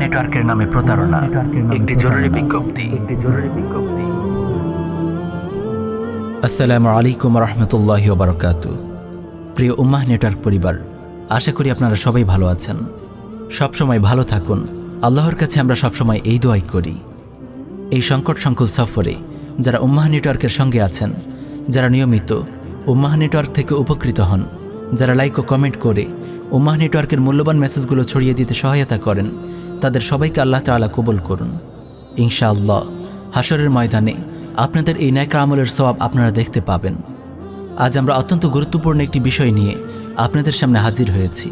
নেটওয়ার্কের নামে প্রতারণা। একটি জরুরি বিজ্ঞপ্তি। একটি জরুরি বিজ্ঞপ্তি আসসালামু আলাইকুম রহমতুল্লাহ বারকাত প্রিয় উম্মাহ নেটওয়ার্ক পরিবার, আশা করি আপনারা সবাই ভালো আছেন। সবসময় ভালো থাকুন। আল্লাহর কাছে আমরা সবসময় এই দোয়াই করি। এই সংকট সংকুল সফরে যারা উম্মাহ নেটওয়ার্কের সঙ্গে আছেন, যারা নিয়মিত উম্মাহ নেটওয়ার্ক থেকে উপকৃত হন, যারা লাইক ও কমেন্ট করে উম্মাহ নেটওয়ার্কের মূল্যবান মেসেজগুলো ছড়িয়ে দিতে সহায়তা করেন তাদের সবাইকে আল্লাহ তাআলা কবুল করুন। ইনশাআল্লাহ হাসরের ময়দানে আপনাদের এই ন্যায়কা আমলের সওয়াব আপনারা দেখতে পাবেন। আজ আমরা অত্যন্ত গুরুত্বপূর্ণ একটি বিষয় নিয়ে আপনাদের সামনে হাজির হয়েছি।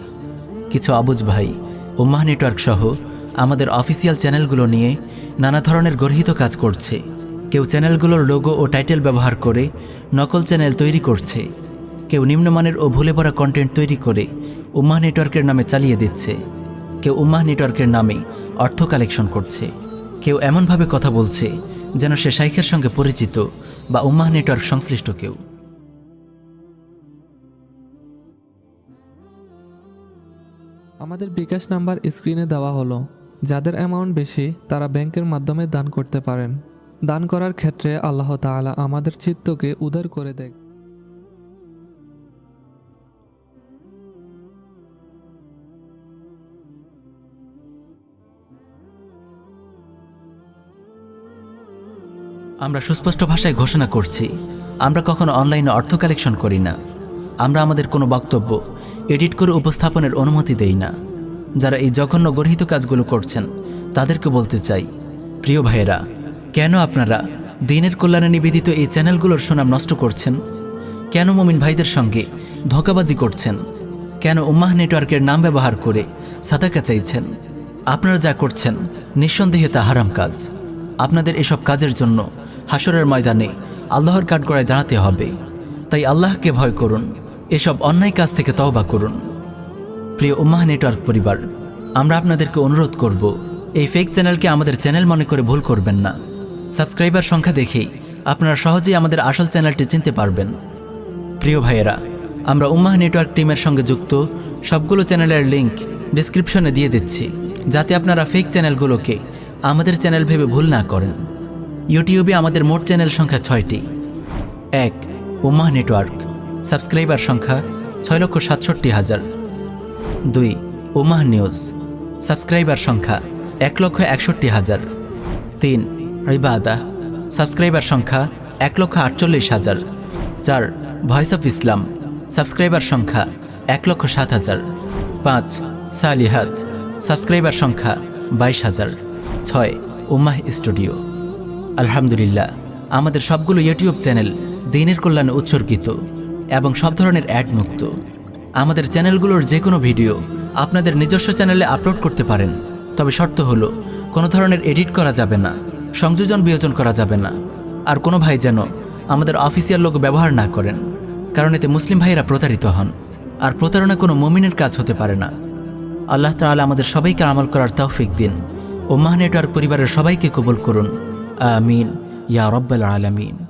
কিছু আবুজ ভাই উম্মাহ নেটওয়ার্ক সহ আমাদের অফিসিয়াল চ্যানেলগুলো নিয়ে নানা ধরনের গর্হিত কাজ করছে। কেউ চ্যানেলগুলোর লোগো ও টাইটেল ব্যবহার করে নকল চ্যানেল তৈরি করছে। কেউ নিম্নমানের ও ভুলে পড়া কন্টেন্ট তৈরি করে উম্মাহ নেটওয়ার্কের নামে চালিয়ে দিচ্ছে। কেউ উম্মাহ নেটওয়ার্কের নামে অর্থ কালেকশন করছে। কেউ এমনভাবে কথা বলছে যেন সে শাইখের সঙ্গে পরিচিত বা উম্মাহ নেটওয়ার্ক সংশ্লিষ্ট কেউ। আমাদের বিকাশ নাম্বার স্ক্রিনে দেওয়া হলো। যাদের অ্যামাউন্ট বেশি, তারা ব্যাংকের মাধ্যমে দান করতে পারেন। দান করার ক্ষেত্রে আল্লাহ তাআলা আমাদের চিত্তকে উদার করে দেয় আমরা সুস্পষ্ট ভাষায় ঘোষণা করছি, আমরা কখনো অনলাইনে অর্থ কালেকশন করি না। আমরা আমাদের কোনো বক্তব্য, এডিট করে উপস্থাপনের অনুমতি দেই না। যারা এই জঘন্য গর্হিত কাজগুলো করছেন, তাদেরকে বলতে চাই, প্রিয় ভাইয়েরা, কেন আপনারা দিনের কল্যাণে নিবেদিত এই চ্যানেলগুলোর সুনাম নষ্ট করছেন? কেন মমিন ভাইদের সঙ্গে ধোকাবাজি করছেন? কেন উম্মাহ নেটওয়ার্কের নাম ব্যবহার করে সাদাকা চাইছেন? আপনারা যা করছেন, নিঃসন্দেহে তা হারাম কাজ। আপনাদের এসব কাজের জন্য হাসরের ময়দানে আল্লাহর কাঠগড়ায় দাঁড়াতে হবে। তাই আল্লাহকে ভয় করুন, এসব অন্যায় কাজ থেকে তওবা করুন। প্রিয় উম্মাহ নেটওয়ার্ক পরিবার, আমরা আপনাদেরকে অনুরোধ করব, এই ফেক চ্যানেলকে আমাদের চ্যানেল মনে করে ভুল করবেন না। সাবস্ক্রাইবার সংখ্যা দেখেই আপনারা সহজেই আমাদের আসল চ্যানেলটি চিনতে পারবেন। প্রিয় ভাইয়েরা, আমরা উম্মাহ নেটওয়ার্ক টিমের সঙ্গে যুক্ত, সবগুলো চ্যানেলের লিংক ডিসক্রিপশনে দিয়ে দিচ্ছি, যাতে আপনারা ফেক চ্যানেলগুলোকে আমাদের চ্যানেল ভেবে ভুল না করেন। ইউটিউবে আমাদের মোট চ্যানেল সংখ্যা ছয়টি। এক, উম্মাহ নেটওয়ার্ক। সাবস্ক্রাইবার সংখ্যা ছয় লক্ষ সাতষট্টি হাজার। দুই উমাহ নিউজ। সাবস্ক্রাইবার সংখ্যা এক লক্ষ একষট্টি হাজার। তিন রিবাদা সাবস্ক্রাইবার সংখ্যা এক লক্ষ আটচল্লিশ হাজার। চার, ভয়েস অফ ইসলাম। সাবস্ক্রাইবার সংখ্যা এক লক্ষ সাত হাজার। পাঁচ, সালিহাত। সাবস্ক্রাইবার সংখ্যা বাইশ হাজার। ছয়, উম্মাহ স্টুডিও। আলহামদুলিল্লাহ। আমাদের সবগুলো ইউটিউব চ্যানেল দিনের কল্যাণে উৎসর্গিত এবং সব ধরনের অ্যাড মুক্ত। আমাদের চ্যানেলগুলোর যে কোনো ভিডিও আপনাদের নিজস্ব চ্যানেলে আপলোড করতে পারেন। তবে শর্ত হলো, কোনো ধরনের এডিট করা যাবে না, সংযোজন বিয়োজন করা যাবে না। আর কোনো ভাই যেন আমাদের অফিসিয়াল লোক ব্যবহার না করেন, কারণ এতে মুসলিম ভাইয়েরা প্রতারিত হন। আর প্রতারণা কোনো মমিনের কাজ হতে পারে না। আল্লাহ তাআলা আমাদের সবাইকে আমল করার তৌফিক দিন। ও মাহ নেটওয়ার্ক পরিবারের সবাইকে কবুল করুন। آمين. يا رب العالمين.